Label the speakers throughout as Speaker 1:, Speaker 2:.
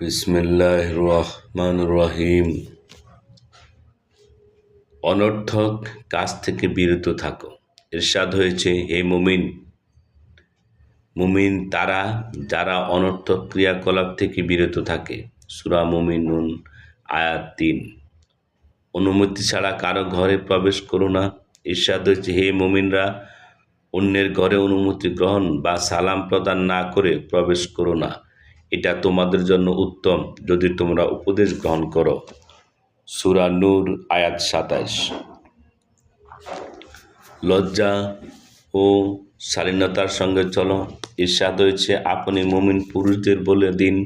Speaker 1: বিসমিল্লাহ রহমান রহিম অনর্থক কাজ থেকে বিরত থাকো। এরশাদ হয়েছে, হে মুমিন। মুমিন তারা, যারা অনর্থক ক্রিয়াকলাপ থেকে বিরত থাকে। সুরা মুমিনুন, আয়াত তিন। অনুমতি ছাড়া কারও ঘরে প্রবেশ করো না। ঈর্ষাদ হয়েছে, হে মুমিনরা, অন্যের ঘরে অনুমতি গ্রহণ বা সালাম প্রদান না করে প্রবেশ করো না। এটা তোমাদের জন্য উত্তম, যদি তোমরা উপদেশ গ্রহণ করো। সুরা নূর, আয়াত সাতাইশ। লজ্জা ও শালীনতার সঙ্গে চলো। ঈর্ষাদ হয়েছে, আপনি মুমিন পুরুষদের বলে দিন,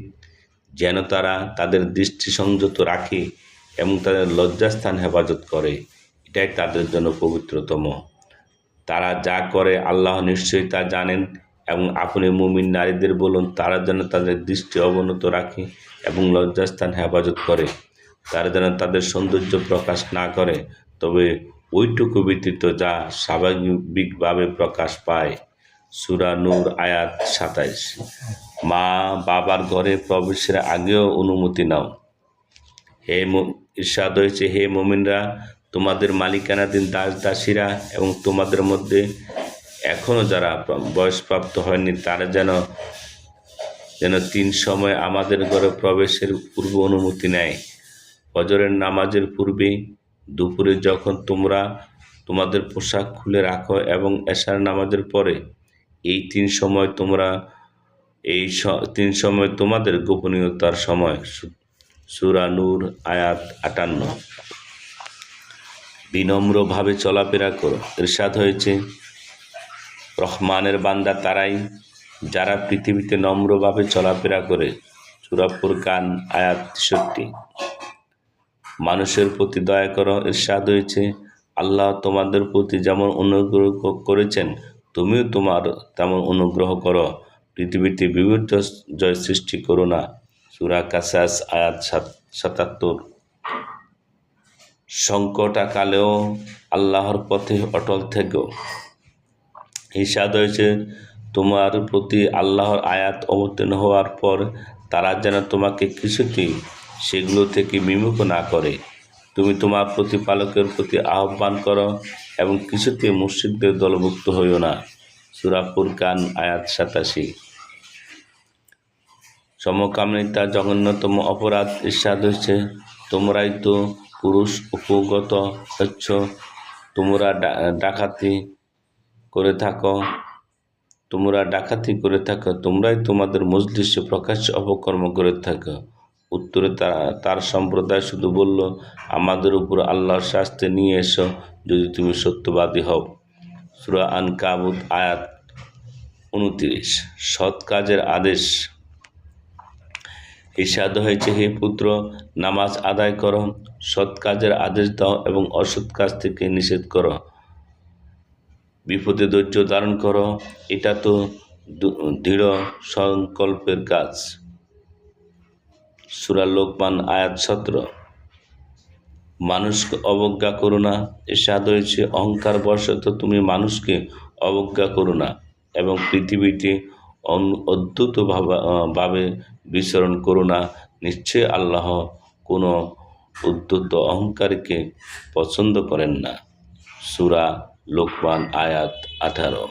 Speaker 1: যেন তারা তাদের দৃষ্টি সংযত রাখে এবং তাদের লজ্জাস্থান হেফাজত করে। এটাই তাদের জন্য পবিত্রতম। তারা যা করে, আল্লাহ নিশ্চয়ই তা জানেন। এবং আপনি মুমিন নারীদের বলুন, তারা যেন তাদের দৃষ্টি অবনত রাখে এবং লজ্জাস্থান হেফাজত করে। তারা যেন তাদের সৌন্দর্য প্রকাশ না করে। তবে ওইটুকু ব্যতীত যা স্বাভাবিকভাবে প্রকাশ পায়। সুরা নূর আয়াত সাতাইশ। মা বাবার ঘরে প্রবেশের আগেও অনুমতি নাও। হে ইরশাদ হয়েছে, হে মোমিনরা, তোমাদের মালিকানাধীন দাস দাসীরা এবং তোমাদের মধ্যে এখনও যারা বয়সপ্রাপ্ত হয়নি, তারা যেন যেন তিন সময় আমাদের ঘরে প্রবেশের পূর্ব অনুমতি নেয়। ফজরের নামাজের পূর্বে দুপুরে যখন তোমরা তোমাদের পোশাক খুলে রাখো এবং এশার নামাজের পরে এই তিন সময় তোমরা এই তিন সময় তোমাদের গোপনীয়তার সময় সুরা নূর আয়াত আটান্ন। বিনম্রভাবে চলাফেরা করো। এরশাদ হয়েছে রহমানের বান্দা তারাই, যারা পৃথিবীতে নম্রভাবে চলাফেরা করে। সুরাপুর কান আয়াত তেষট্টি। মানুষের প্রতি দয়া করো, এরশাদ হয়েছে। আল্লাহ তোমাদের প্রতি যেমন অনুগ্রহ করেছেন, তুমিও তোমার তেমন অনুগ্রহ করো। পৃথিবীতে জয় সৃষ্টি করো না। সুরা কাসাস, আয়াত সাতাত্তর। সংকটাকালেও আল্লাহর পথে অটল থেকেও হিসাদ হয়েছে, তোমার প্রতি আল্লাহর আয়াত অবতীর্ণ হওয়ার পর তারা যেন তোমাকে কিছুতেই সেগুলো থেকে বিমুখ না করে। তুমি তোমার প্রতিপালকের প্রতি আহ্বান করো এবং কিছুতে মুর্শিদদের দলভুক্ত হইও না। সুরাপুর কান আয়াত সাতাশি। সমকামিতা জঘন্যতম অপরাধ ইস্বাদ হয়েছে, তোমরাই তো পুরুষ, উপগত হচ্ছ, তোমরা ডাকাতি করে থাকো। তোমরা ডাকাতি করে থাকো। তোমরাই তোমাদের মজলিসে প্রকাশ্য অপকর্ম করে থাকো। উত্তরে তার সম্প্রদায় শুধু বলল, আমাদের উপর আল্লাহর শাস্তি নিয়ে এসো যদি তুমি সত্যবাদী হও। সুরা আন কাবুদ আয়াত উনত্রিশ। সৎ কাজের আদেশ। ইসাদ হয়েছে, হে পুত্র, নামাজ আদায় করো। সৎ কাজের আদেশ দাও এবং অসৎ কাজ থেকে নিষেধ করো। বিপদে ধৈর্য ধারণ করো। এটা তো দৃঢ় সংকল্পের কাজ। সুরা লোকমান, আয়াত সতেরো। মানুষকে অবজ্ঞা করো না। এসাদ হয়েছে, অহংকার বশত তুমি মানুষকে অবজ্ঞা করো না এবং পৃথিবীতে অদ্ভুত ভাবে বিচরণ করো না। নিশ্চয় আল্লাহ কোনো উদ্যুত অহংকারকে পছন্দ করেন না। সুরা লোকমান আয়াত আঠারো।